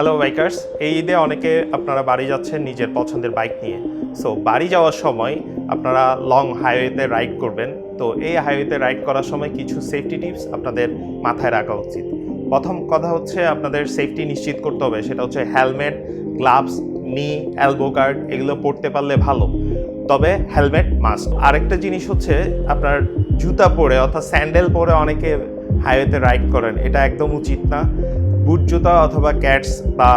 Hello bikers এই ঈদে অনেকে আপনারা বাড়ি যাচ্ছেন নিজের পছন্দের বাইক নিয়ে। সো বাড়ি যাওয়ার সময় আপনারা লং হাইওয়েতে রাইড করবেন। তো এই হাইওয়েতে রাইড করার সময় কিছু সেফটি টিপস আপনাদের মাথায় রাখা উচিত। প্রথম কথা হচ্ছে আপনাদের সেফটি নিশ্চিত করতে হবে। সেটা হচ্ছে helmet gloves knee elbow guard এগুলো পরতে পারলে ভালো। তবে হেলমেট মাস্ট আরেকটা জিনিস হচ্ছে আপনার জুতা পরে অর্থাৎ স্যান্ডেল পরে অনেকে হাইওয়েতে রাইড করেন। এটা একদম উচিত না। বুট জুতা অথবা ক্যাটস বা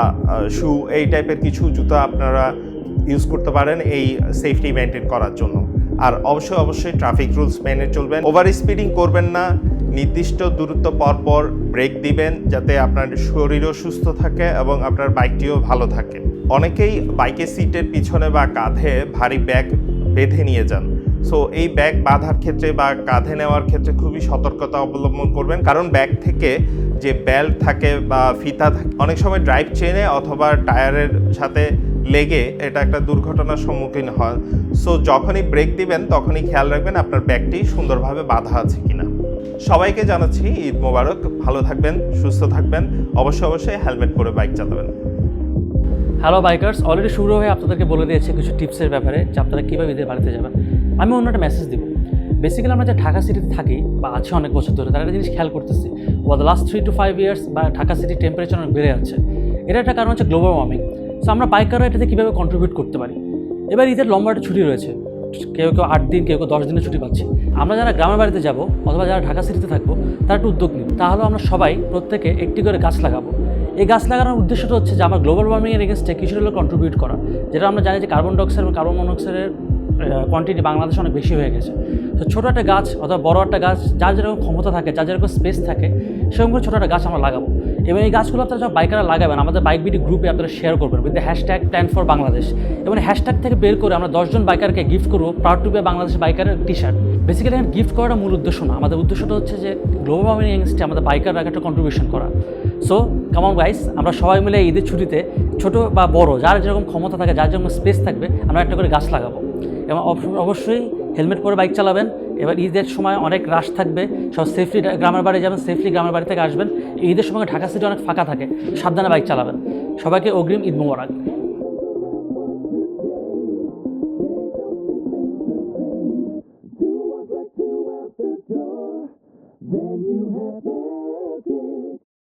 শু এই টাইপের কিছু জুতা আপনারা ইউজ করতে পারেন এই সেফটি মেনটেন করার জন্য। আর অবশ্যই অবশ্যই ট্রাফিক রুলস মেনে চলবেন। ওভার স্পিডিং করবেন না। নির্দিষ্ট দূরত্ব পর পর ব্রেক দিবেন যাতে আপনার শরীরও সুস্থ থাকে এবং আপনার বাইকটিও ভালো থাকে। অনেকেই বাইকের সিটের পিছনে বা কাঁধে ভারী ব্যাগ বেঁধে নিয়ে যান। সো এই ব্যাগ বাঁধার ক্ষেত্রে বা কাঁধে নেওয়ার ক্ষেত্রে খুবই সতর্কতা অবলম্বন করবেন। কারণ ব্যাগ থেকে যে বেল্ট থাকে বা ফিতা থাকে, অনেক সময় ড্রাইভ চেনে অথবা টায়ারের সাথে লেগে এটা একটা দুর্ঘটনার সম্মুখীন হয়। সো যখনই ব্রেক দিবেন, তখনই খেয়াল রাখবেন আপনার ব্যাগটি সুন্দরভাবে বাঁধা আছে কিনা। সবাইকে জানাচ্ছি, ঈদ মোবারক। ভালো থাকবেন, সুস্থ থাকবেন। অবশ্যই অবশ্যই হেলমেট পরে বাইক চালাবেন। হ্যালো বাইকার্স অলরেডি শুরু হয়ে আপনাদেরকে বলে দিয়েছে কিছু টিপসের ব্যাপারে, যে আপনারা কীভাবে ঈদের বাড়িতে যাবেন। আমি অন্য একটা মেসেজ দিব। বেসিক্যালি আমরা যে ঢাকা সিটিতে থাকি, বা আছে অনেক বছর ধরে, তারা একটা জিনিস খেয়াল করতেছি over the last three two five years বা ঢাকা সিটির টেম্পারেচার অনেক বেড়ে যাচ্ছে। এটা একটা কারণ হচ্ছে গ্লোবাল ওয়ার্মিং সো আমরা বাইকাররা এটাতে কীভাবে কন্ট্রিবিউট করতে পারি? এবার ঈদের লম্বা একটা ছুটি রয়েছে। কেউ কেউ আট দিন, কেউ কেউ দশ দিনের ছুটি পাচ্ছি। আমরা যারা গ্রামের বাড়িতে যাব, অথবা যারা ঢাকা সিটিতে থাকব, তারা একটু উদ্যোগ নিব। তাহলে আমরা সবাই প্রত্যেকে একটি করে গাছ লাগাবো। এই গাছ লাগানোর উদ্দেশ্যটা হচ্ছে যে, আমার গ্লোবাল ওয়ার্মিংয়ের এগেনস্টে কিছুটা হলেও কন্ট্রিবিউট করা। যেটা আমরা জানি যে কার্বন ডাইঅক্সাইড এবং কার্বন মনোক্সাইডের কোয়ান্টিটি বাংলাদেশে অনেক বেশি হয়ে গেছে। তো ছোটো একটা গাছ অথবা বড় একটা গাছ, যার যেরকম ক্ষমতা থাকে, যার যেরকম স্পেস থাকে, সেরকম করে ছোটো একটা গাছ আমরা লাগাবো। এবং এই গাছগুলো আপনারা যখন বাইকাররা লাগাবেন, আমাদের বাইক বিডি গ্রুপে আপনারা শেয়ার করবেন with the hashtag plan for Bangladesh এবং হ্যাশট্যাগ থেকে বের করে আমরা দশজন বাইকারকে গিফট করব প্রাউড টু বি বাংলাদেশ বাইকারের টি শার্ট বেসিক্যালি এখানে গিফট করাটা মূল উদ্দেশ্য না, আমাদের উদ্দেশ্যটা হচ্ছে যে গ্লোবাল ওয়ার্মিং এগেনস্টে আমাদের বাইকাররা একটা কন্ট্রিবিউশন করা। সো কামন গাইস আমরা সবাই মিলে ঈদের ছুটিতে ছোট বা বড়, যার যেরকম ক্ষমতা থাকে, যার যেরকম স্পেস থাকবে, আমরা একটা করে গাছ লাগাবো। এবং অবশ্যই হেলমেট পরে বাইক চালাবেন। এবার ঈদের সময় অনেক রাশ থাকবে। সব সেফলি গ্রামের বাড়ি যাবেন সেফলি গ্রামের বাড়ি থেকে আসবেন। ঈদের সময় ঢাকা সিটি অনেক ফাঁকা থাকে। সাবধানে বাইক চালাবেন। সবাইকে অগ্রিম ঈদ মোবারক। Then you have been.